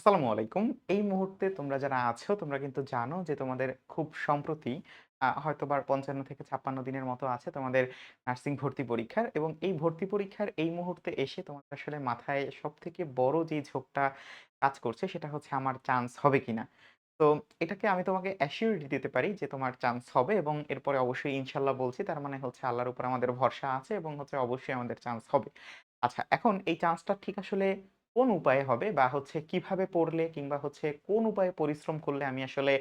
আসসালামু আলাইকুম। এই মুহূর্তে তোমরা যারা আছো, তোমরা কিন্তু জানো যে তোমাদের খুব সম্প্রতি, আ, হয়তোবা ৫৫ থেকে ৫৬ দিনের মতো আছে তোমাদের নার্সিং ভর্তি পরীক্ষার এবং এই ভর্তি পরীক্ষার এই মুহূর্তে এসে তোমাদের আসলে মাথায় সবথেকে বড় যে ঝোঁকটা কাজ করছে, সেটা হচ্ছে আমার চান্স হবে কিনা। তো এটাকে আমি তোমাকে অ্যাসিউরিটি দিতে পারি যে তোমার চান্স হবে এবং এরপরে অবশ্যই ইনশাল্লাহ বলছি, তার মানে হচ্ছে আল্লাহর উপর আমাদের ভরসা আছে এবং হচ্ছে অবশ্যই আমাদের চান্স হবে। আচ্ছা এখন এই চান্সটা ঠিক আসলে কোন উপায়ে হবে বা হচ্ছে কীভাবে পড়লে কিংবা হচ্ছে কোন উপায়ে পরিশ্রম করলে আমি আসলে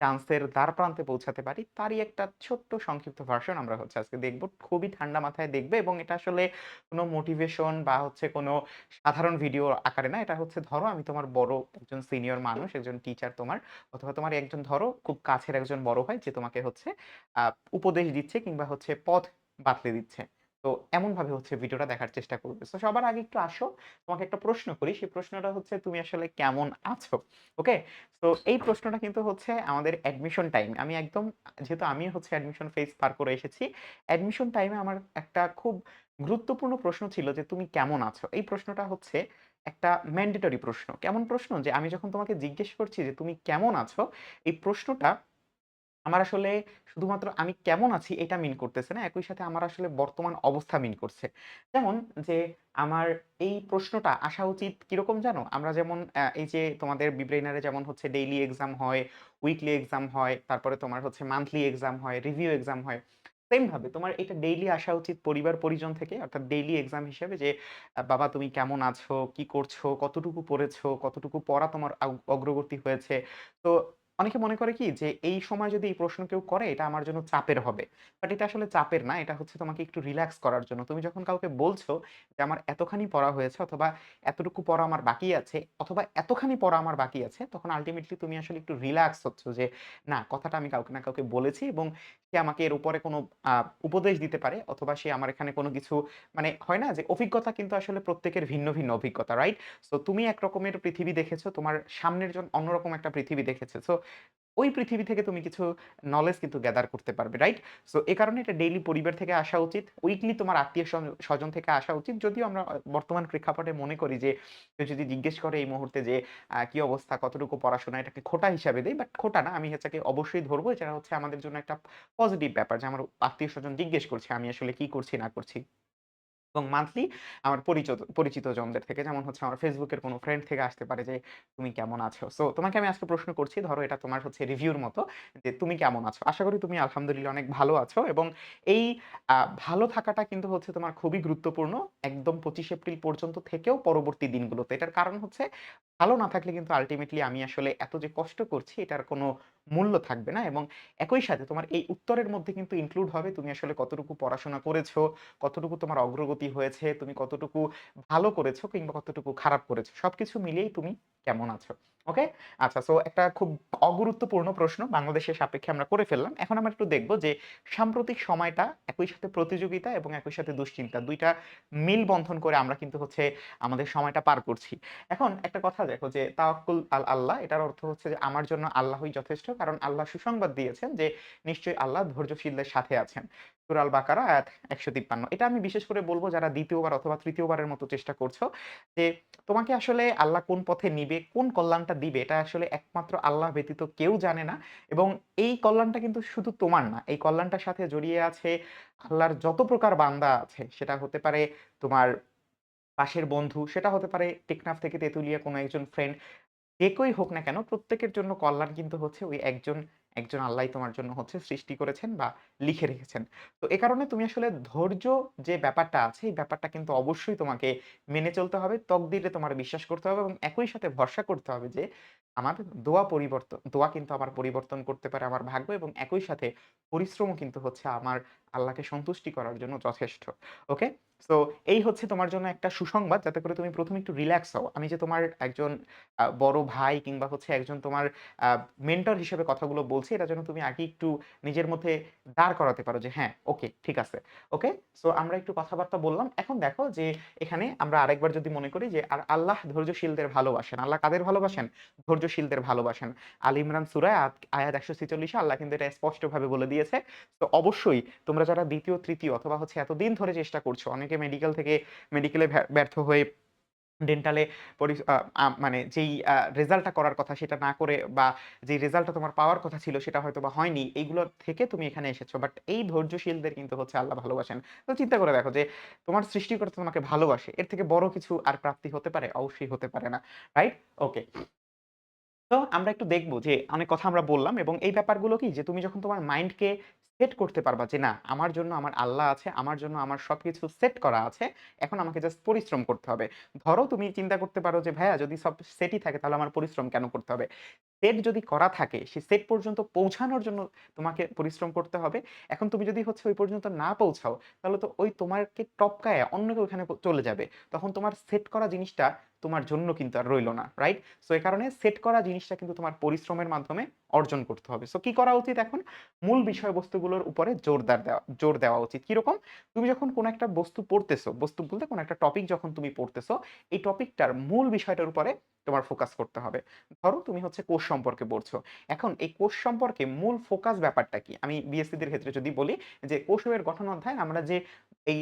চান্সের দ্বারপ্রান্তে পৌঁছাতে পারি তারই একটা ছোট্ট সংক্ষিপ্ত ভার্সন আমরা হচ্ছে আজকে দেখব। খুবই ঠান্ডা মাথায় দেখবে এবং এটা আসলে কোনো মোটিভেশন বা হচ্ছে কোনো সাধারণ ভিডিও আকারে না। এটা হচ্ছে ধরো আমি তোমার বড় একজন সিনিয়র মানুষ, একজন টিচার তোমার অথবা তোমার একজন ধরো খুব কাছের একজন বড় হয় যে তোমাকে হচ্ছে উপদেশ দিচ্ছে কিংবা হচ্ছে পথ বাতলে দিচ্ছে। তো এমনভাবে হচ্ছে ভিডিওটা দেখার চেষ্টা করবে। তো সবার আগে একটু আসো, তোমাকে একটা প্রশ্ন করি। সেই প্রশ্নটা হচ্ছে তুমি আসলে কেমন আছো? ওকে? তো এই প্রশ্নটা কিন্তু হচ্ছে আমাদের অ্যাডমিশন টাইম। আমি একদম যেহেতু আমি হচ্ছে অ্যাডমিশন ফেজ পার করে এসেছি। অ্যাডমিশন টাইমে আমার একটা খুব গুরুত্বপূর্ণ প্রশ্ন ছিল যে, "তুমি কেমন আছো?" এই প্রশ্নটা হচ্ছে একটা ম্যান্ডেটরি প্রশ্ন। কেমন প্রশ্ন? যে আমি যখন তোমাকে জিজ্ঞেস করছি যে, "তুমি কেমন আছো?" এই প্রশ্নটা আমার আসলে শুধুমাত্র আমি কেমন আছি এটা মিন করতেছে না। একই সাথে আমার আসলে বর্তমান অবস্থা মিন করছে। যেমন যে আমার এই প্রশ্নটা আসা উচিত কীরকম জানো? আমরা যেমন এই যে তোমাদের বিব্রেইনারে যেমন হচ্ছে ডেইলি এক্সাম হয়, উইকলি এক্সাম হয়, তারপরে তোমার হচ্ছে মান্থলি এক্সাম হয়, রিভিউ এক্সাম হয়। সেম ভাবে তোমার এটা ডেইলি আসা উচিত পরিবার-পরিজন থেকে অর্থাৎ ডেইলি এক্সাম হিসেবে যে বাবা তুমি কেমন আছো? কি করছ? কতটুকু পড়েছো? কতটুকু পড়া তোমার অগ্রগতি হয়েছে? তো অনেকে মনে করে কি যে, এই সময় যদি এই প্রশ্ন কেউ করে, এটা আমার জন্য চাপের হবে। বাট এটা আসলে চাপের না। এটা হচ্ছে তোমাকে একটু রিল্যাক্স করার জন্য। তুমি যখন কাউকে বলছো যে, আমার এতখানি পড়া হয়েছে অথবা এতটুকু পড়া আমার বাকি আছে, অথবা এতখানি পড়া আমার বাকি আছে, তখন আলটিমেটলি তুমি আসলে একটু রিল্যাক্স হচ্ছ যে, না, কথাটা আমি কাউকে না কাউকে বলেছি এবং সে আমাকে এর উপরে কোনো উপদেশ দিতে পারে অথবা সে আমার এখানে কোনো কিছু মানে হয় না যে অভিজ্ঞতা কিন্তু আসলে প্রত্যেকের ভিন্ন, ভিন্ন অভিজ্ঞতা, রাইট? সো তুমি এক রকমের পৃথিবী দেখেছ, তোমার সামনের জন অন্যরকম একটা পৃথিবী দেখেছে। সো ওই পৃথিবী থেকে তুমি কিছু নলেজ কিন্তু গ্যাদার করতে পারবে, রাইট? সো এ কারণে এটা ডেইলি পরিবার থেকে আসা উচিত। উইকলি তোমার আত্মীয় স্বজ স্বজন থেকে আসা উচিত। যদিও আমরা বর্তমান প্রেক্ষাপটে মনে করি যে কেউ যদি জিজ্ঞেস করে এই মুহূর্তে যে কি অবস্থা, কতটুকু পড়াশোনা এটাকে খোটা হিসাবে দেই। বাট খোটা না। আমি এটাকে অবশ্যই ধরবো। এটা হচ্ছে আমাদের জন্য একটা পজিটিভ ব্যাপার যে আমার আত্মীয়-স্বজন জিজ্ঞেস করছে আমি আসলে কি করছি না করছি। এবং মান্থলি আমার পরিচত পরিচিত জনদের থেকে যেমন হচ্ছে আমার এর কোনো ফ্রেন্ড থেকে আসতে পারে যে, "তুমি কেমন আছো?" সো তোমাকে আমি আজকে প্রশ্ন করছি, ধরো এটা তোমার হচ্ছে রিভিউর মতো যে, "তুমি কেমন আছো?" আশা করি তুমি আলহামদুলিল্লাহ অনেক ভালো আছো এবং এই ভালো থাকাটা কিন্তু হচ্ছে তোমার খুবই গুরুত্বপূর্ণ। একদম ২৫ এপ্রিল পর্যন্ত থেকেও পরবর্তী দিনগুলোতে। এটার কারণ হচ্ছে ভালো না থাকলে কিন্তু আল্টিমেটলি আমি আসলে এত যে কষ্ট করছি এটার কোনো মূল্য থাকবে না এবং একই সাথে তোমার এই উত্তরের মধ্যে কিন্তু ইনক্লুড হবে তুমি আসলে কতটুকু পড়াশোনা করেছ, কতটুকু তোমার অগ্রগতি হয়েছে, তুমি কতটুকু ভালো করেছ কিংবা কতটুকু খারাপ করেছ। সবকিছু মিলিয়েই তুমি কেমন আছো। ওকে? আচ্ছা সো একটা খুব অগুরুত্বপূর্ণ প্রশ্ন বাংলাদেশের সাপেক্ষে আমরা করে ফেললাম। এখন আমরা একটু দেখব যে সাম্প্রতিক সময়টা একই সাথে প্রতিযোগিতা এবং একই সাথে দুশ্চিন্তা ২ টা মিল বন্ধন করে আমরা কিন্তু হচ্ছে আমাদের সময়টা পার করছি। এখন একটা কথা দেখো যে তাওয়াক্কুল আল আল্লাহ এটার অর্থ হচ্ছে যে আমার জন্য আল্লাহই যথেষ্ট। কারণ আল্লাহ সুসংবাদ দিয়েছেন যে নিশ্চয়ই আল্লাহ ধৈর্যশীলদের সাথে আছেন। সূরা আল বাকারা আয়াত ১৫৩ এটা আমি বিশেষ করে বলব যারা দ্বিতীয়বার অথবা তৃতীয়বারের মতো চেষ্টা করছ যে তোমাকে আসলে আল্লাহ কোন পথে নিবে, কোন কল্যাণটা দিবে এটা আসলে একমাত্র আল্লাহ ব্যতীত কেউ জানে না এবং এই কল্যাণটা কিন্তু শুধু তোমার না। এই কল্যাণটার সাথে জড়িয়ে আছে আল্লাহর যত প্রকার বান্দা আছে। সেটা হতে পারে তোমার পাশের বন্ধু, সেটা হতে পারে টেকনাফ থেকে তেঁতুলিয়া কোনো একজন ফ্রেন্ড। যে হোক না কেন প্রত্যেকের জন্য কল্যাণ কিন্তু হচ্ছে ওই একজন, একজন আল্লাহই তোমার জন্য হচ্ছে সৃষ্টি করেছেন বা লিখে রেখেছেন। তো এ কারণে তুমি আসলে ধৈর্য যে ব্যাপারটা আছে এই ব্যাপারটা কিন্তু অবশ্যই তোমাকে মেনে চলতে হবে। তকদিরে তোমার বিশ্বাস করতে হবে এবং একই সাথে ভরসা করতে হবে যে আমার দোয়া পরিবর্তন দোয়া কিন্তু আমার পরিবর্তন করতে পারে আমার ভাগ্য এবং একই সাথে পরিশ্রমও কিন্তু হচ্ছে আমার আল্লাহকে সন্তুষ্টি করার জন্য যথেষ্ট। ওকে? সো এই হচ্ছে তোমার জন্য একটা সুসংবাদ যাতে করে তুমি ১ম এ একটু রিল্যাক্স হও। আমি যে তোমার একজন বড় ভাই কিংবা হচ্ছে একজন তোমার মেন্টর হিসেবে কথাগুলো বলছি এটা যেন তুমি আগে একটু নিজের মধ্যে দাঁড় করাতে পারো যে হ্যাঁ, ওকে ঠিক আছে। ওকে? সো আমরা একটু কথাবার্তা বললাম। এখন দেখো যে এখানে আমরা আরেকবার যদি মনে করি যে আর আল্লাহ ধৈর্যশীলদের ভালোবাসেন। আল্লাহ কাদের ভালোবাসেন? ধৈর্যশীলদের ভালোবাসেন। আল ইমরান সুরায় আয়াত আয়াত ১৪৬ এ আল্লাহ কিন্তু এটা স্পষ্টভাবে বলে দিয়েছে। তো অবশ্যই তোমরা যারা ২য়, ৩য় অথবা হচ্ছে এতদিন ধরে চেষ্টা করছ, অনেকে মেডিকেল থেকে মেডিকেলে ব্যর্থ হয়ে ডেন্টালে মানে যেই রেজাল্টটা করার কথা সেটা না করে বা যেই রেজাল্টটা তোমার পাওয়ার কথা ছিল সেটা হয়তোবা হয়নি। এইগুলোর থেকে তুমি এখানে এসেছ। বাট এই ধৈর্যশীলদের কিন্তু হচ্ছে আল্লাহ ভালোবাসেন। তো চিন্তা করে দেখো যে তোমার সৃষ্টিকর্তা তোমাকে ভালোবাসে। এর থেকে বড় কিছু আর প্রাপ্তি হতে পারে? অবশ্যই হতে পারে না। রাইট? ওকে। তো আমরা একটু দেখব যে অনেক কথা আমরা বললাম এবং এই ব্যাপারগুলো কি যে তুমি যখন তোমার মাইন্ডকে সেট করতে পারবা যে না আমার জন্য আমার আল্লাহ আছে, আমার জন্য আমার সব কিছু সেট করা আছে। এখন আমাকে জাস্ট পরিশ্রম করতে হবে। ধরো তুমি চিন্তা করতে পারো যে ভাইয়া যদি সব সেটই থাকে তাহলে আমার পরিশ্রম কেন করতে হবে? সেট যদি করা থাকে সে সেট পর্যন্ত পৌঁছানোর জন্য তোমাকে পরিশ্রম করতে হবে। এখন তুমি যদি হচ্ছে ওই পর্যন্ত না পৌঁছাও তাহলে তো ওই তোমাকে টপকায়া অন্য কেউ ওখানে চলে যাবে। তখন তোমার সেট করা জিনিসটা তোমার জন্য কিন্তু আর রইল না। রাইট? সো এই কারণে সেট করা জিনিসটা কিন্তু তোমার পরিশ্রমের মাধ্যমে অর্জন করতে হবে। সো কি করা উচিত এখন? মূল বিষয়বস্তুগুলোর উপরে জোরদার দেওয়া জোর দেওয়া উচিত। কীরকম? তুমি যখন কোনো একটা বস্তু পড়তেছো, বস্তু বলতে কোনো একটা টপিক যখন তুমি পড়তেছো, এই টপিকটার মূল বিষয়টার উপরে তোমার ফোকাস করতে হবে। ধরো তুমি হচ্ছে কোষ সম্পর্কে পড়ছো। এখন এই কোষ সম্পর্কে মূল ফোকাস ব্যাপারটা কি? আমি বিএসসি দের ক্ষেত্রে যদি বলি যে কোষের গঠন অধ্যায় আমরা যে এই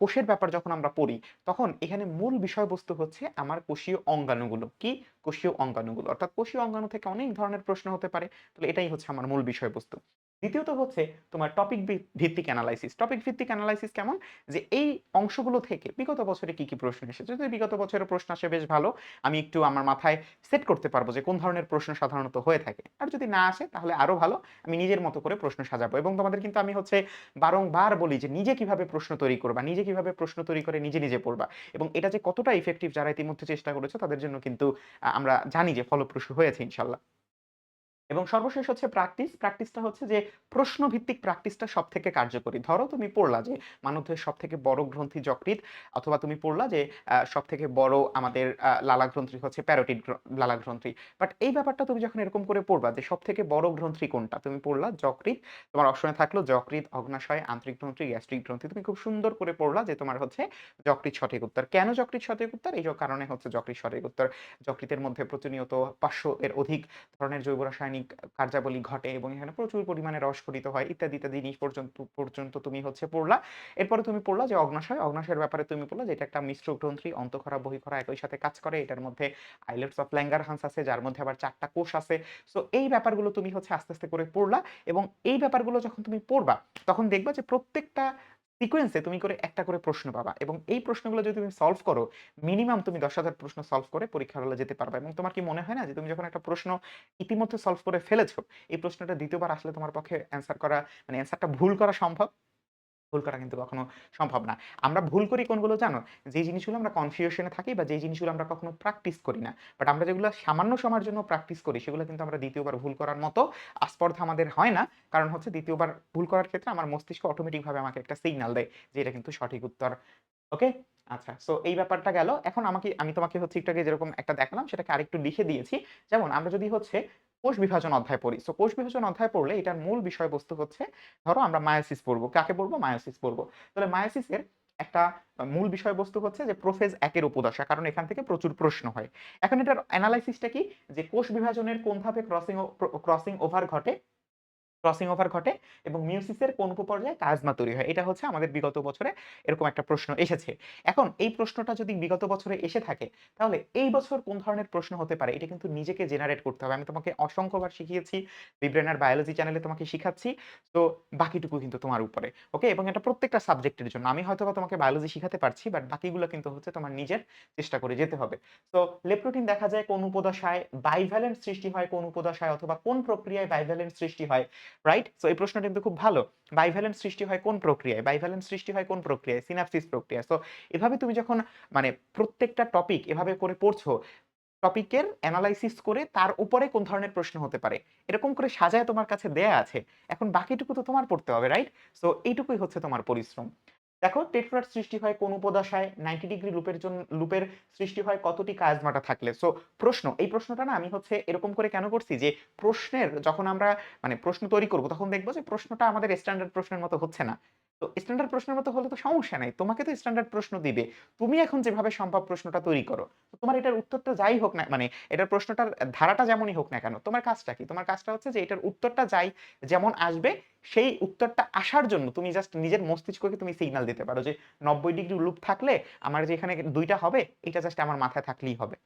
কোষের ব্যাপার যখন আমরা পড়ি, তখন এখানে মূল বিষয়বস্তু হচ্ছে আমার কোষীয় অঙ্গাণুগুলো। কি? কোষীয় অঙ্গাণুগুলো। অর্থাৎ কোষীয় অঙ্গাণু থেকে অনেক ধরনের প্রশ্ন হতে পারে। তাহলে এটাই হচ্ছে আমার মূল বিষয়বস্তু। দ্বিতীয়ত হচ্ছে তোমার টপিক ভিত্তিক এনালাইসিস। টপিক ভিত্তিক এনালাইসিস কেমন? যে এই অংশগুলো থেকে বিগত বছরে কি, কি প্রশ্ন এসেছে। যদি বিগত বছরের প্রশ্ন আসে বেশ ভালো। আমি একটু আমার মাথায় সেট করতে পারব যে কোন ধরনের প্রশ্ন সাধারণত হয়ে থাকে। আর যদি না আসে তাহলে আরও ভালো। আমি নিজের মতো করে প্রশ্ন সাজাবো এবং তোমাদের কিন্তু আমি হচ্ছে বারংবার বলি যে নিজে কীভাবে প্রশ্ন তৈরি করবা, নিজে কীভাবে প্রশ্ন তৈরি করে নিজে, নিজে পড়বা এবং এটা যে কতটা ইফেক্টিভ যারা ইতিমধ্যে চেষ্টা করেছ তাদের জন্য কিন্তু আমরা জানি যে ফলপ্রসূ হয়েছে ইনশাআল্লাহ। এবং সর্বশেষ হচ্ছে প্র্যাকটিস। প্র্যাকটিসটা হচ্ছে যে প্রশ্নভিত্তিক প্র্যাকটিসটা সবথেকে কার্যকরী। ধরো তুমি পড়লা যে মানবদেহের সবথেকে বড় গ্রন্থি যকৃৎ অথবা তুমি পড়লা যে আ সবথেকে বড় আমাদের আ লালাগ্রন্থি হচ্ছে প্যারোটিড লালা গ্রন্থি বাট এই ব্যাপারটা তুমি যখন এরকম করে পড়বা যে সবথেকে বড় গ্রন্থি কোনটা? তুমি পড়লা যকৃৎ, তোমার অপশনে থাকল যকৃৎ, অগ্ন্যাশয়, আন্তরিক গ্রন্থি, গ্যাস্ট্রিক গ্রন্থি। তুমি খুব সুন্দর করে পড়লা যে তোমার হচ্ছে যকৃৎ সঠিক উত্তর। কেন যকৃৎ সঠিক উত্তর? এই কারণে হচ্ছে যকৃৎ সঠিক উত্তর। যকৃতের মধ্যে প্রতিনিয়ত ৫০০ এর অধিক ধরনের জৈব রাসায়নিক কার্যাবলী ঘটে এবং এখানে প্রচুর পরিমাণে রস খরিত হয় ইত্যাদি, ইত্যাদি জিনিস পর্যন্ত পর্যন্ত তুমি হচ্ছে পড়লা। এরপরে তুমি পড়লা যে অগ্ন্যাশয়, অগ্ন্যাশয়ের ব্যাপারে তুমি পড়লা যে এটা একটা মিশ্র গ্রন্থি, অন্তঃক্ষরা, বহিঃক্ষরা একই সাথে কাজ করে। এটার মধ্যে আইলেটস অফ ল্যাঙ্গার হান্স আছে যার মধ্যে আবার চারটা কোষ আছে। সো এই ব্যাপারগুলো তুমি হচ্ছে আস্তে, আস্তে করে পড়লা এবং এই ব্যাপারগুলো যখন তুমি পড়বা তখন দেখবা যে প্রত্যেকটা সিকোয়েন্সে তুমি করে একটা করে প্রশ্ন পাবা এবং এই প্রশ্নগুলো যদি তুমি সলভ করো, মিনিমাম তুমি ১০,০০০ প্রশ্ন সলভ করে পরীক্ষা হলে যেতে পারবা এবং তোমার কি মনে হয় না যে তুমি যখন একটা প্রশ্ন ইতিমধ্যে সলভ করে ফেলেছো, এই প্রশ্নটা দ্বিতীয়বার আসলে তোমার পক্ষে অ্যান্সার করা মানে অ্যান্সারটা ভুল করা সম্ভব? ভুল করা কিন্তু কখনো সম্ভব না। আমরা ভুল করি কোনগুলো জানো? যে জিনিসগুলো আমরা কনফিউশন থাকি বা যে জিনিসগুলো আমরা কখনো প্র্যাকটিস করি না। বাট আমরা যেগুলো সামান্য সময়ের জন্য প্র্যাকটিস করি, সেগুলো কিন্তু আমরা ২য় বার ভুল করার মতো আস্পর্ধা আমাদের হয় না। কারণ হচ্ছে দ্বিতীয়বার ভুল করার ক্ষেত্রে আমার মস্তিষ্ক অটোমেটিক ভাবে আমাকে একটা সিগনাল দেয় যে এটা কিন্তু সঠিক উত্তর। ওকে? আচ্ছা। সো এই ব্যাপারটা গেল। এখন আমাকে, আমি তোমাকে হচ্ছে একটু যেরকম একটা দেখালাম, সেটাকে আরেকটু লিখে দিয়েছি। যেমন আমরা যদি হচ্ছে কোষ বিভাজন অধ্যায় পড়ি। সো কোষ বিভাজন অধ্যায় পড়লে এটার মূল বিষয়বস্তু হচ্ছে, ধরো আমরা মায়োসিস পড়ব। কাকে পড়ব? মায়োসিস পড়ব। তাহলে মায়োসিসের একটা মূল বিষয়বস্তু হচ্ছে যে প্রোফেজ একের উপদশা। কারণ এখান থেকে প্রচুর প্রশ্ন হয়। এখন এটার অ্যানালাইসিসটা কি? যে কোষ বিভাজনের কোন ধাপে ক্রসিং ক্রসিং ওভার ঘটে ক্রসিং ওভার ঘটে এবং মিয়োসিসের কোন উপপর্যায়ে কাজমা তৈরি হয়। এটা হচ্ছে আমাদের বিগত বছরে এরকম একটা প্রশ্ন এসেছে। এখন এই প্রশ্নটা যদি বিগত বছরে এসে থাকে, তাহলে এই বছর কোন ধরনের প্রশ্ন হতে পারে এটা কিন্তু নিজেকে জেনারেট করতে হবে। আমি তোমাকে অসংখ্যবার শিখিয়েছি। বিব্রেনার বায়োলজি চ্যানেলে তোমাকে শিখাচ্ছি। তো বাকিটুকু কিন্তু তোমার উপরে। ওকে? এবং এটা প্রত্যেকটা সাবজেক্টের জন্য। আমি হয়তোবা তোমাকে বায়োলজি শিখাতে পারছি বাট বাকিগুলো কিন্তু হচ্ছে তোমার নিজের চেষ্টা করে যেতে হবে। তো লেপ্টোটিন দেখা যায় কোন উপদশায়, বাইভ্যালেন্ট সৃষ্টি হয় কোন উপদশায় অথবা কোন প্রক্রিয়ায় বাইভ্যালেন্ট সৃষ্টি হয়। রাইট? সো এই প্রশ্নটা কিন্তু খুব ভালো। বাইভ্যালেন্স সৃষ্টি হয় কোন প্রক্রিয়ায়? বাইভ্যালেন্স সৃষ্টি হয় কোন প্রক্রিয়ায়? সিনাপসিস প্রক্রিয়া সো এভাবে তুমি যখন মানে প্রত্যেকটা টপিক এভাবে করে পড়ছো, টপিকের অ্যানালাইসিস করে তার উপরে কোন ধরনের প্রশ্ন হতে পারে। এরকম করে সাজায় তোমার কাছে দেয়া আছে। এখন বাকিটুকু তো তোমার পড়তে হবে, রাইট? সো এইটুকুই হচ্ছে তোমার পরিশ্রম। দেখো টেট্রাড সৃষ্টি হয় কোন উপদশায়? 90 ডিগ্রি লুপের জন্য লুপের সৃষ্টি হয় কতটি কায়াজমাটা থাকলে? সো প্রশ্ন, এই প্রশ্নটা না আমি হচ্ছে এরকম করে কেন করছি যে প্রশ্নের যখন আমরা মানে প্রশ্ন তৈরি করব তখন দেখব যে প্রশ্নটা আমাদের স্ট্যান্ডার্ড প্রশ্নের মতো হচ্ছে না। তো স্ট্যান্ডার্ড প্রশ্নের মতো হলে তো সমস্যা নাই। তোমাকে তো স্ট্যান্ডার্ড প্রশ্ন দিবে। তুমি এখন যেভাবে সম্ভব প্রশ্নটা তৈরি করো। তোমার এটার উত্তরটা যাই হোক না মানে এটার প্রশ্নটার ধারাটা যেমনই হোক না কেন, তোমার কাজটা কি? তোমার কাজটা হচ্ছে যে এটার উত্তরটা যাই যেমন আসবে সেই উত্তরটা আসার জন্য তুমি জাস্ট নিজের মস্তিষ্ককে তুমি সিগনাল দিতে পারো যে ৯০ ডিগ্রি লুপ থাকলে আমার যে এখানে দুইটা হবে এটা জাস্ট আমার মাথায় থাকলেই হবে।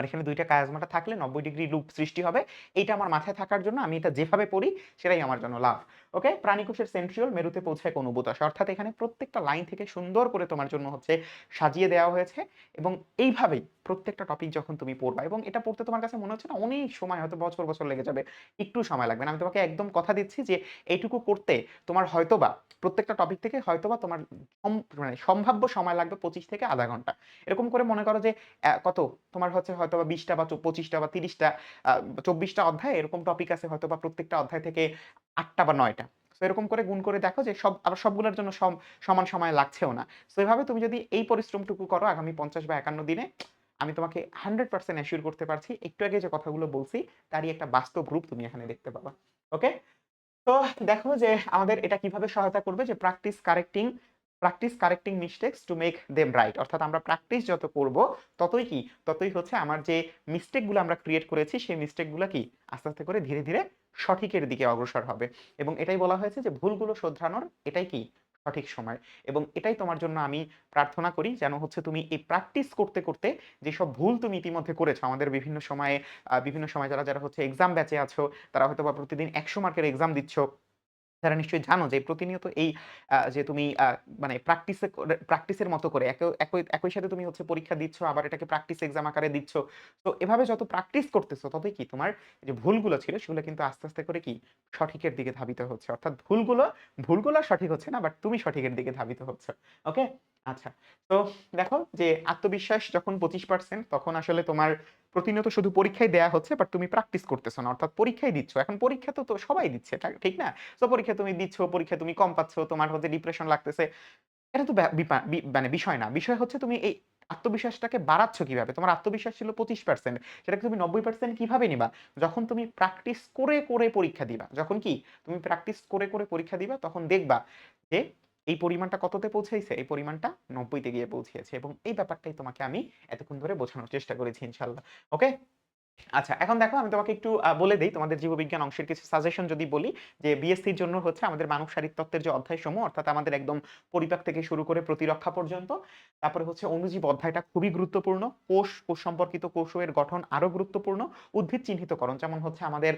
আমার এখানে ২ টা কায়াজমাটা থাকলে ৯০ ডিগ্রি লুপ সৃষ্টি হবে। এইটা আমার মাথায় থাকার জন্য আমি এটা যেভাবে পড়ি, সেটাই আমার জন্য লাভ। ওকে? প্রাণীকোষের সেন্ট্রিওল মেরুতে পৌঁছায় কোন বোতাস অর্থাৎ এখানে প্রত্যেকটা লাইন থেকে সুন্দর করে তোমার জন্য হচ্ছে সাজিয়ে দেওয়া হয়েছে এবং এইভাবেই প্রত্যেকটা টপিক যখন তুমি পড়বা এবং এটা পড়তে তোমার কাছে মনে হচ্ছে না অনেক সময় হয়তো বছর, বছর লেগে যাবে। একটু সময় লাগবে না। আমি তোমাকে একদম কথা দিচ্ছি যে এইটুকু করতে তোমার হয়তোবা প্রত্যেকটা টপিক থেকে হয়তোবা তোমার মানে সম্ভাব্য সময় লাগবে ২৫ থেকে আধা ঘণ্টা। এরকম করে মনে করো যে কত তোমার হচ্ছে হয়তোবা ২০ টা বা পঁচিশটা বা ৩০ টা আ ২৪ টা অধ্যায় এরকম টপিক আছে হয়তোবা প্রত্যেকটা অধ্যায় থেকে আটটা বা ৯ টা। সো এরকম করে গুণ করে দেখো যে সব আবার সবগুলোর জন্য সম সমান সময় লাগছেও না। সো এভাবে তুমি যদি এই পরিশ্রমটুকু করো আগামী ৫০ বা ৫১ দিনে আমি তোমাকে 100% অ্যাসিউর করতে পারছি একটু আগে যে কথাগুলো বলছি তারই একটা বাস্তব রূপ তুমি এখানে দেখতে পাবা। ওকে? তো দেখো যে আমাদের এটা কীভাবে সহায়তা করবে যে practice correcting practice correcting mistakes to make them right. অর্থাৎ আমরা প্র্যাকটিস যত করব ততই কি? ততই হচ্ছে আমার যে মিস্টেকগুলো আমরা ক্রিয়েট করেছি সেই মিস্টেকগুলো কি? আস্তে, আস্তে করে ধীরে, ধীরে সঠিকের দিকে অগ্রসর হবে। এবং এটাই বলা হয়েছে যে ভুলগুলো শোধরানোর এটাই কি? সঠিক সময়। এবং এটাই তোমার জন্য আমি প্রার্থনা করি যেন হচ্ছে তুমি এই প্র্যাকটিস করতে, করতে যেসব ভুল তুমি ইতিমধ্যে করেছ আমাদের বিভিন্ন সময়ে বিভিন্ন সময় যারা, যারা হচ্ছে এক্সাম ব্যাচে আছো তারা হয়তো বা প্রতিদিন ১০০ মার্কের এক্সাম দিচ্ছ। তারা নিশ্চয়ই জানো যে প্রতিনিয়ত এই যে তুমি মানে প্র্যাকটিসে প্র্যাকটিসের মতো করে একই একই সাথে তুমি হচ্ছে পরীক্ষা দিচ্ছ আবার এটাকে প্র্যাকটিস এক্সাম আকারে দিচ্ছ। তো এভাবে যত প্র্যাকটিস করতেছো ততই কি তোমার যে ভুলগুলো ছিল সেগুলো কিন্তু আস্তে, আস্তে করে কি? সঠিকের দিকে ধাবিত হচ্ছে। অর্থাৎ ভুলগুলো, ভুলগুলো সঠিক হচ্ছে না বাট তুমি সঠিকের দিকে ধাবিত হচ্ছে ওকে? আচ্ছা। তো দেখো যে আত্মবিশ্বাস যখন ২৫% তখন আসলে তোমার প্রতিনিয়ত শুধু পরীক্ষাই দেয়া হচ্ছে বাট তুমি প্র্যাকটিস করতেছো না। অর্থাৎ পরীক্ষাই দিচ্ছ। এখন পরীক্ষা তো, তো সবাই দিচ্ছে। ঠিক না? সো পরীক্ষা তুমি দিচ্ছ, পরীক্ষায় তুমি কম পাচ্ছ, তোমার হচ্ছে ডিপ্রেশন লাগতেছে। এটা তো মানে বিষয় না। বিষয় হচ্ছে তুমি এই আত্মবিশ্বাসটাকে বাড়াচ্ছ কীভাবে? তোমার আত্মবিশ্বাস ছিল ২৫% সেটাকে তুমি ৯০% কীভাবে নিবা? যখন তুমি প্র্যাকটিস করে, করে পরীক্ষা দিবা। যখন কি? তুমি প্র্যাকটিস করে, করে পরীক্ষা দিবা তখন দেখবা যে এই পরিমাণটা কততে পৌঁছাইছে? এই পরিমাণটা নব্বইতে গিয়ে পৌঁছিয়েছে এবং এই ব্যাপারটাই তোমাকে আমি এতক্ষণ ধরে বোঝানোর চেষ্টা করেছি ইনশাল্লাহ ওকে? আচ্ছা এখন দেখো আমি তোমাকে একটু বলে দেই তোমাদের জীববিজ্ঞান অংশের কিছু সাজেশন যদি বলি যে বিএসসির জন্য হচ্ছে আমাদের মানব শারীরতত্ত্বের যে অধ্যায়সমূহ অর্থাৎ আমাদের একদম পরিপাক থেকে শুরু করে প্রতিরক্ষা পর্যন্ত। তারপরে হচ্ছে অণুজীব অধ্যায়টা খুবই গুরুত্বপূর্ণ। কোষ, কোষ সম্পর্কিত কোষের গঠন আরও গুরুত্বপূর্ণ। উদ্ভিদ চিহ্নিতকরণ যেমন হচ্ছে আমাদের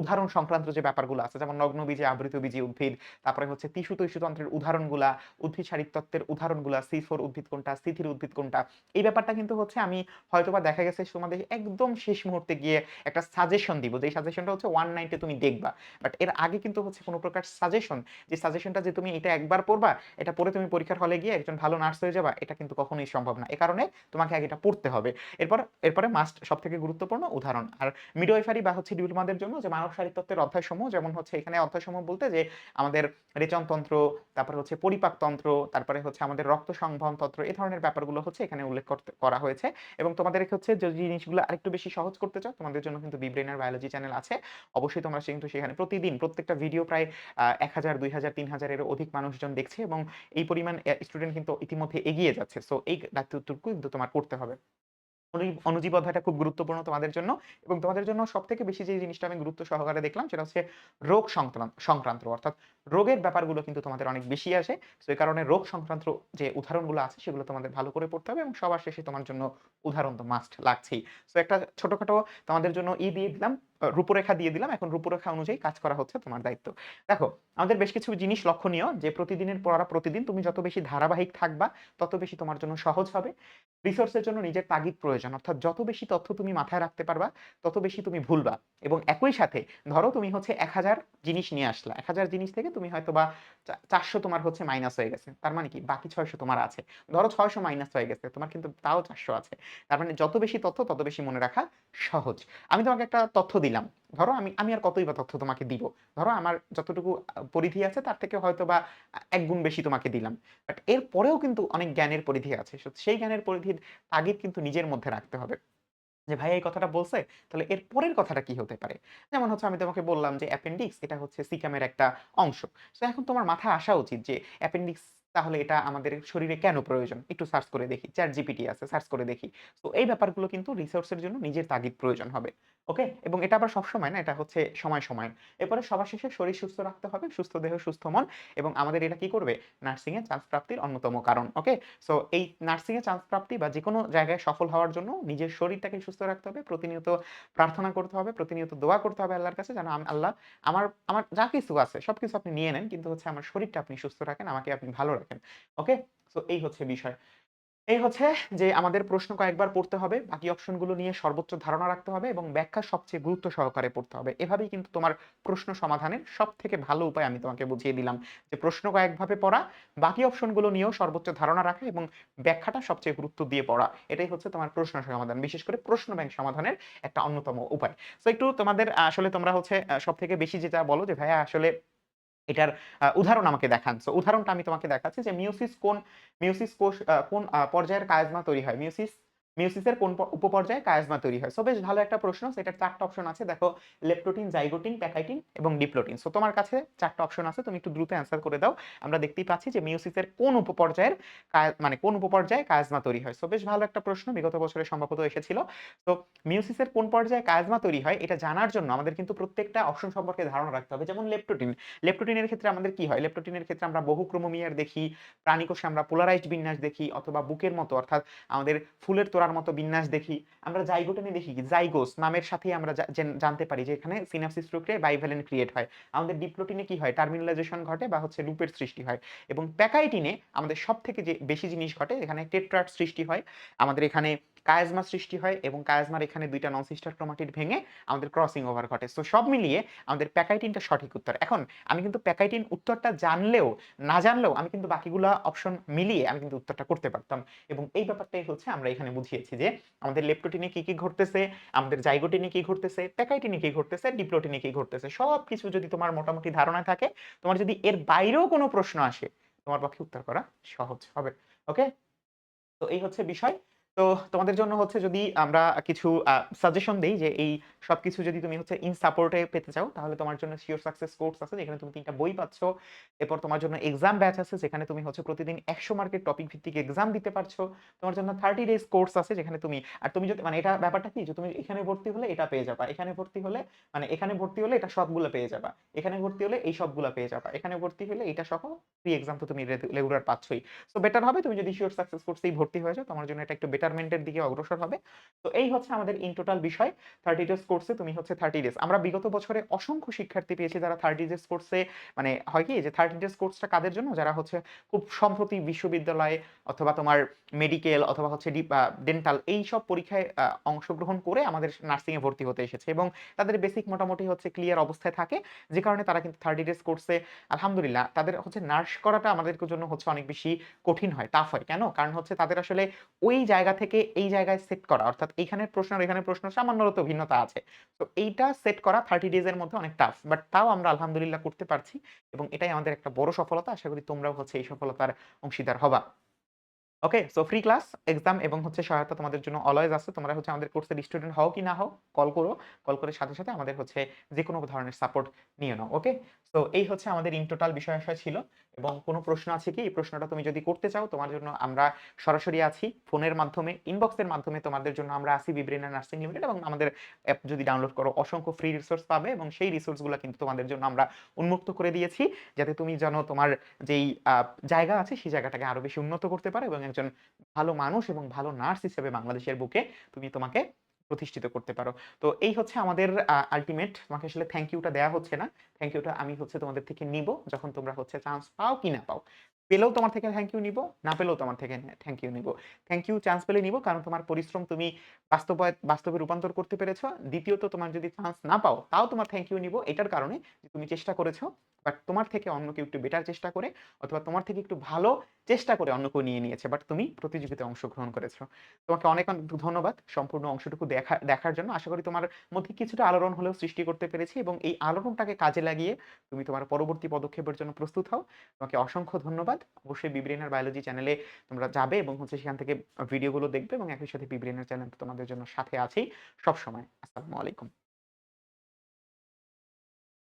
উদাহরণ সংক্রান্ত যে ব্যাপারগুলো আছে যেমন নগ্নবীজী, আবৃতবীজী উদ্ভিদ, তারপরে হচ্ছে টিস্যু তৈশূতন্ত্রের উদাহরণগুলা, উদ্ভিদ শারীরতত্ত্বের উদাহরণগুলা, C4 উদ্ভিদ কোনটা, C3 উদ্ভিদ কোনটা। এই ব্যাপারটা কিন্তু হচ্ছে আমি হয়তোবা দেখা গেছে তোমাদের একদম শেষ মুহূর্তে গিয়ে একটা সাজেশন দিব। যেই সাজেশনটা হচ্ছে 190 তুমি দেখবা। বাট এর আগে কিন্তু হচ্ছে কোন প্রকার সাজেশন যে সাজেশনটা যে তুমি এটা একবার পড়বা, এটা পড়ে তুমি পরীক্ষার হলে গিয়ে একজন ভালো নার্স হয়ে যাবা, এটা কিন্তু কখনোই সম্ভব না। এ কারণে তোমাকে আগে এটা পড়তে হবে। এরপর এরপরে মাস্ট সবথেকে গুরুত্বপূর্ণ উদাহরণ। আর মিডওয়াইফারি বা হচ্ছে ডিপ্লোমাদের জন্য যে মানব শারীরতত্ত্বের অধ্যায়সমূহ যেমন হচ্ছে এখানে অধ্যায়সমূহ বলতে যে আমাদের রেচনতন্ত্র, তারপরে হচ্ছে পরিপাকতন্ত্র, তারপরে হচ্ছে আমাদের রক্ত সংবহন তন্ত্র এ ধরনের ব্যাপারগুলো হচ্ছে এখানে উল্লেখ করা হয়েছে এবং তোমাদের হচ্ছে যে জিনিসগুলো আরেকটু বেশি সহজ করতে চাও তোমাদের জন্য কিন্তু বিব্রেইনার বায়োলজি চ্যানেল আছে। অবশ্যই তোমরা কিন্তু সেখানে প্রতিদিন প্রত্যেকটা ভিডিও প্রায় আ ১০০০, ২০০০, ৩০০০ এরও অধিক মানুষজন দেখছে এবং এই পরিমাণ স্টুডেন্ট কিন্তু ইতিমধ্যে এগিয়ে যাচ্ছে। সো এই দায়িত্বটুকু কিন্তু তোমার করতে হবে। অনু অণুজীব অধ্যায়টা খুব গুরুত্বপূর্ণ তোমাদের জন্য এবং তোমাদের জন্য সব থেকে বেশি যে জিনিসটা আমি গুরুত্ব সহকারে দেখলাম সেটা হচ্ছে রোগ সংক্রান্ত সংক্রান্ত অর্থাৎ রোগের ব্যাপারগুলো কিন্তু তোমাদের অনেক বেশি আসে। সো এই কারণে রোগ সংক্রান্ত যে উদাহরণগুলো আছে সেগুলো তোমাদের ভালো করে পড়তে হবে এবং সবার শেষে তোমার জন্য উদাহরণ তো মাস্ট লাগছেই। সো একটা ছোটখাটো তোমাদের জন্য ই দিয়ে দিলাম, রূপরেখা দিয়ে দিলাম। এখন রূপরেখা অনুযায়ী কাজ করা হচ্ছে তোমার দায়িত্ব। দেখো আমাদের বেশ কিছু জিনিস লক্ষণীয় যে প্রতিদিনের পড়া প্রতিদিন তুমি যত বেশি ধারাবাহিক থাকবা তত বেশি তোমার জন্য সহজ হবে। রিসোর্সের জন্য নিজের তাগিদ প্রয়োজন। অর্থাৎ যত বেশি তথ্য তুমি মাথায় রাখতে পারবা তত বেশি তুমি ভুলবা এবং একই সাথে ধরো তুমি হচ্ছে ১০০০ জিনিস নিয়ে আসলা। ১০০০ জিনিস থেকে তুমি হয়তোবা চা ৪০০ তোমার হচ্ছে মাইনাস হয়ে গেছে। তার মানে কি? বাকি ৬০০ তোমার আছে। ধরো ৬০০ মাইনাস হয়ে গেছে। তোমার কিন্তু তাও ৪০০ আছে। তার মানে যত বেশি তথ্য, তত বেশি মনে রাখা সহজ। আমি তোমাকে একটা তথ্য দিলাম। ধরো আমি আমি আর কতই বা তথ্য তোমাকে দিব। ধরো আমার যতটুকু পরিধি আছে তার থেকে হয়তো বা এক গুণ বেশি তোমাকে দিলাম। বাট এরপরেও কিন্তু অনেক জ্ঞানের পরিধি আছে। সেই জ্ঞানের পরিধির তাগিদ কিন্তু নিজের মধ্যে রাখতে হবে। যে ভাই এই কথাটা বলছে, তাহলে এর পরের কথাটা কি হতে পারে? যেমন হচ্ছে আমি তোমাকে বললাম যে অ্যাপেন্ডিক্স এটা হচ্ছে সিকামের একটা অংশ। তো এখন তোমার মাথায় আসা উচিত যে অ্যাপেন্ডিক্স তাহলে এটা আমাদের শরীরে কেন প্রয়োজন? একটু সার্চ করে দেখি। ChatGPT আছে, সার্চ করে দেখি। তো এই ব্যাপারগুলো কিন্তু রিসোর্স এর জন্য নিজের তাগিদ প্রয়োজন হবে। ওকে? এবং এটা আবার সবসময় না, এটা হচ্ছে সময়, সময়। এরপরে সবার শেষে শরীর সুস্থ রাখতে হবে। সুস্থ দেহ, সুস্থ মন এবং আমাদের এটা কি করবে? নার্সিং এ চান্স প্রাপ্তির অন্যতম কারণ। ওকে? সো এই নার্সিং এ চান্স প্রাপ্তি বা যেকোনো জায়গায় সফল হওয়ার জন্য নিজের শরীরটাকে সুস্থ রাখতে হবে। প্রতিনিয়ত প্রার্থনা করতে হবে, প্রতিনিয়ত দোয়া করতে হবে আল্লাহর কাছে যেন আল্লাহ আমার আমার যা কিছু আছে সব কিছু আপনি নিয়ে নেন। কিন্তু হচ্ছে আমার শরীরটা আপনি সুস্থ রাখেন, আমাকে আপনি ভালো রাখেন। ওকে? সো এই হচ্ছে বিষয়। এই হচ্ছে যে আমাদের প্রশ্ন কয়েকবার পড়তে হবে। বাকি অপশনগুলো নিয়ে সর্বোচ্চ ধারণা রাখতে হবে এবং ব্যাখ্যা সবচেয়ে গুরুত্ব সহকারে পড়তে হবে। এভাবেই কিন্তু তোমার প্রশ্ন সমাধানের সবথেকে ভালো উপায় আমি তোমাকে বুঝিয়ে দিলাম। যে প্রশ্ন কয়েকভাবে পড়া, বাকি অপশনগুলো নিয়েও সর্বোচ্চ ধারণা রাখা এবং ব্যাখ্যাটা সবচেয়ে গুরুত্ব দিয়ে পড়া। এটাই হচ্ছে তোমার প্রশ্ন সমাধান। বিশেষ করে প্রশ্ন ব্যাংক সমাধানের একটা অন্যতম উপায়। তো একটু তোমাদের আসলে তোমরা হচ্ছে সব থেকে বেশি যেটা বলো যে ভাইয়া আসলে এটার উদাহরণ আমাকে দেখান। সো উদাহরণটা আমি তোমাকে দেখাচ্ছি যে মিউসিস কোন মিউসিস কোষ কোন পর্যায়ের কায়াজমা তৈরি হয়? মিয়োসিস মিয়োসিসের কোন উপপর্যায়ে কায়াজমা তৈরি হয়? সো বেশ ভালো একটা প্রশ্ন। সো এটার ৪ অপশন আছে। দেখো লেপ্টোটিন, জাইগোটিন, প্যাকাইটিন এবং ডিপ্লোটিন। সো তোমার কাছে ৪ টা অপশন আছে। তুমি একটু দ্রুত অ্যান্সার করে দাও। আমরা দেখতেই পাচ্ছি যে মিউসিসের কোন উপপর্যায়ের মানে কোন উপপর্যায়ে কায়াজমা তৈরি হয়? সো বেশ ভালো একটা প্রশ্ন। বিগত বছরে সম্ভবত এসেছিল। তো মিউসিসের কোন পর্যায়ে কায়াজমা তৈরি হয়? এটা জানার জন্য আমাদের কিন্তু প্রত্যেকটা অপশন সম্পর্কে ধারণা রাখতে হবে। যেমন লেপ্টোটিন। লেপ্টোটিনের ক্ষেত্রে আমাদের কি হয়? লেপ্টোটিনের ক্ষেত্রে আমরা বহুক্রোমোমিয়ার দেখি, প্রাণীকোষে আমরা পোলারাইজড বিন্যাস দেখি অথবা বুকের মতো অর্থাৎ আমাদের ফুলের তোড়ার মতো বিন্যাস দেখি। আমরা জাইগোটিনে দেখি? জাইগোস নামের সাথেই আমরা জানতে পারি যে এখানে সিনাপসিস প্রক্রিয়ায় বাইভ্যালেন্ট ক্রিয়েট হয়। আমাদের ডিপ্লোটিনে কি হয়? টার্মিনালাইজেশন ঘটে বা হচ্ছে লুপের সৃষ্টি হয়। এবং প্যাকাইটিনে আমাদের সব থেকে যে বেশি জিনিস ঘটে, এখানে টেট্রাট সৃষ্টি হয়। আমাদের এখানে কায়াজমা সৃষ্টি হয় এবং কায়াজমার এখানে দুইটা নন সিস্টার ক্রোমাটিড ভেঙে আমাদের ক্রসিং ওভার ঘটে। সো সব মিলিয়ে আমাদের প্যাকাইটিনটা সঠিক উত্তর। এখন আমি কিন্তু প্যাকাইটিন উত্তরটা জানলেও, না জানলেও আমি কিন্তু বাকিগুলা অপশন মিলিয়ে আমি কিন্তু উত্তরটা করতে পারতাম। এবং এই ব্যাপারটাই হচ্ছে আমরা এখানে বুঝিয়েছি যে আমাদের লেপ্টোটিনে কি, কি ঘটতেছে, আমাদের জাইগোটিনে কি ঘটতেছে, প্যাকাইটিনে কি ঘটতেছে, ডিপ্লোটিনে কি ঘটতেছে। সবকিছু যদি তোমার মোটামুটি ধারণা থাকে, তোমার যদি এর বাইরেও কোনো প্রশ্ন আসে, তোমার পক্ষে উত্তর করা সহজ হবে। ওকে? তো এই হচ্ছে বিষয়। তো তোমাদের জন্য হচ্ছে যদি আমরা কিছু সাজেশন দেই যে এই সবকিছু যদি তুমি হচ্ছে ইন সাপোর্ট পেতে চাও, তাহলে তোমার জন্য সিওর সাকসেস কোর্স আছে যেখানে তুমি ৩ টা বই পাচ্ছ। এরপর তোমার জন্য এক্সাম ব্যাচ আছে যেখানে তুমি হচ্ছে প্রতিদিন ১০০ মার্কের টপিক ভিত্তিক এক্সাম দিতে পারছ। তোমার জন্য 30 ডেজ কোর্স আছে যেখানে তুমি, আর তুমি যদি মানে এটা ব্যাপারটা কি যে তুমি এখানে ভর্তি হলে এটা পেয়ে যাবা। এখানে ভর্তি হলে মানে এখানে ভর্তি হলে এটা সবগুলা পেয়ে যাবা। এখানে ভর্তি হলে এই সবগুলা পেয়ে যাবা। এখানে ভর্তি হলে এটা সহ ফ্রি এক্সাম তো তুমি রেগুলার পাচ্ছই। সো বেটার হবে তুমি যদি সিওর সাকসেস কোর্সেই ভর্তি হয়ে যাও, তোমার জন্য এটা একটু বেটারমেন্ট এর দিকে অগ্রসর হবে। তো এই হচ্ছে আমাদের ইন টোটাল বিষয়। 30 ডেজ কোর্সে তুমি হচ্ছে 30 ডেজ। আমরা বিগত বছরে অসংখ্য শিক্ষার্থী পেয়েছি যারা 30 ডেজ কোর্সে মানে হয় কি যে 30 ডেজ কোর্সটা কাদের জন্য? যারা হচ্ছে খুব সম্প্রতি বিশ্ববিদ্যালয়ে অথবা তোমার মেডিকেল অথবা হচ্ছে ডেন্টাল এইসব পরীক্ষায় আ অংশগ্রহণ করে আমাদের নার্সিং এ ভর্তি হতে এসেছে এবং তাদের বেসিক মোটামুটি হচ্ছে ক্লিয়ার অবস্থায় থাকে। যে কারণে তারা কিন্তু 30 ডেজ কোর্সে আলহামদুলিল্লাহ তাদের হচ্ছে নার্স করাটা আমাদের জন্য হচ্ছে অনেক বেশি কঠিন হয়, টাফ হয়। কেন? কারণ হচ্ছে তাদের আসলে ওই জায়গা থেকে এই জায়গায় সেট করা অর্থাৎ এখানে প্রশ্ন আর এখানে প্রশ্ন সামান্যরত ভিন্নতা আছে। তো এইটা সেট করা 30 ডেজ এর মধ্যে অনেক টাফ। বাট তাও আমরা আলহামদুলিল্লাহ করতে পারছি এবং এটাই আমাদের একটা বড় সফলতা। আশা করি তোমরাও হচ্ছে এই সফলতার অংশীদার হবা। Okay? So free class, exam এবং হচ্ছে সহায়তা তোমাদের জন্য অলওয়েজ আছে। তোমরা হচ্ছে আমাদের কোর্সের স্টুডেন্ট হও কি না হও, কল করো। কল করে সাথে, সাথে আমাদের হচ্ছে যেকোনো ধরনের সাপোর্ট নিয়ে নাও। ওকে? সো এই হচ্ছে আমাদের ইন টোটাল বিষয়-আশয় ছিল এবং কোনো প্রশ্ন আছে কি? এই প্রশ্নটা তুমি যদি করতে চাও তোমার জন্য আমরা সরাসরি আছি। ফোনের মাধ্যমে, ইনবক্সের মাধ্যমে তোমাদের জন্য আমরা আছি বিব্রেনা নার্সিং লিমিটেড এবং আমাদের অ্যাপ যদি ডাউনলোড করো অসংখ্য ফ্রি রিসোর্স পাবে এবং সেই রিসোর্সগুলা কিন্তু তোমাদের জন্য আমরা উন্মুক্ত করে দিয়েছি। যাতে তুমি যেন তোমার যেই জায়গা আছে সেই জায়গাটাকে আরও বেশি উন্নত করতে পারো এবং একজন ভালো মানুষ এবং ভালো নার্স হিসেবে বাংলাদেশের বুকে তুমি তোমাকে প্রতিষ্ঠিত করতে পারো। তো এই হচ্ছে আমাদের আল্টিমেট তোমাকে আসলে থ্যাংক ইউ টা দেয়া হচ্ছে না। থ্যাংক ইউ টা আমি হচ্ছে তোমাদের থেকে নিবো যখন তোমরা হচ্ছে চান্স পাও কি না পাও। পেলেও তোমার থেকে থ্যাংক ইউ নিবো, না পেলেও তোমার থেকে থ্যাংক ইউ নিবো। থ্যাংক ইউ চান্স পেলে নিবো কারণ তোমার পরিশ্রম তুমি বাস্তবায়ত বাস্তবে রূপান্তর করতে পেরেছ। দ্বিতীয়ত তোমার যদি চান্স না পাও তাও তোমার থ্যাংক ইউ নিবো এটার কারণে তুমি চেষ্টা করেছ বাট তোমার থেকে অন্য কেউ একটু বেটার চেষ্টা করে অথবা তোমার থেকে একটু ভালো চেষ্টা করে অন্য কেউ নিয়ে নিয়েছে। বাট তুমি প্রতিযোগিতায় অংশগ্রহণ করেছ। তোমাকে অনেক, অনেক ধন্যবাদ সম্পূর্ণ অংশটুকু দেখা দেখার জন্য। আশা করি তোমার মধ্যে কিছুটা আলোড়ন হলেও সৃষ্টি করতে পেরেছি এবং এই আলোড়নটাকে কাজে লাগিয়ে তুমি তোমার পরবর্তী পদক্ষেপের জন্য প্রস্তুত হও। তোমাকে অসংখ্য ধন্যবাদ। অবশ্যই বিব্রেইনার বায়োলজি চ্যানেলে তোমরা যাবে এবং হচ্ছে সেখান থেকে ভিডিওগুলো দেখবে এবং একই সাথে বিব্রেইনার চ্যানেল তোমাদের জন্য সাথে আছেই সবসময়। আসসালামু আলাইকুম।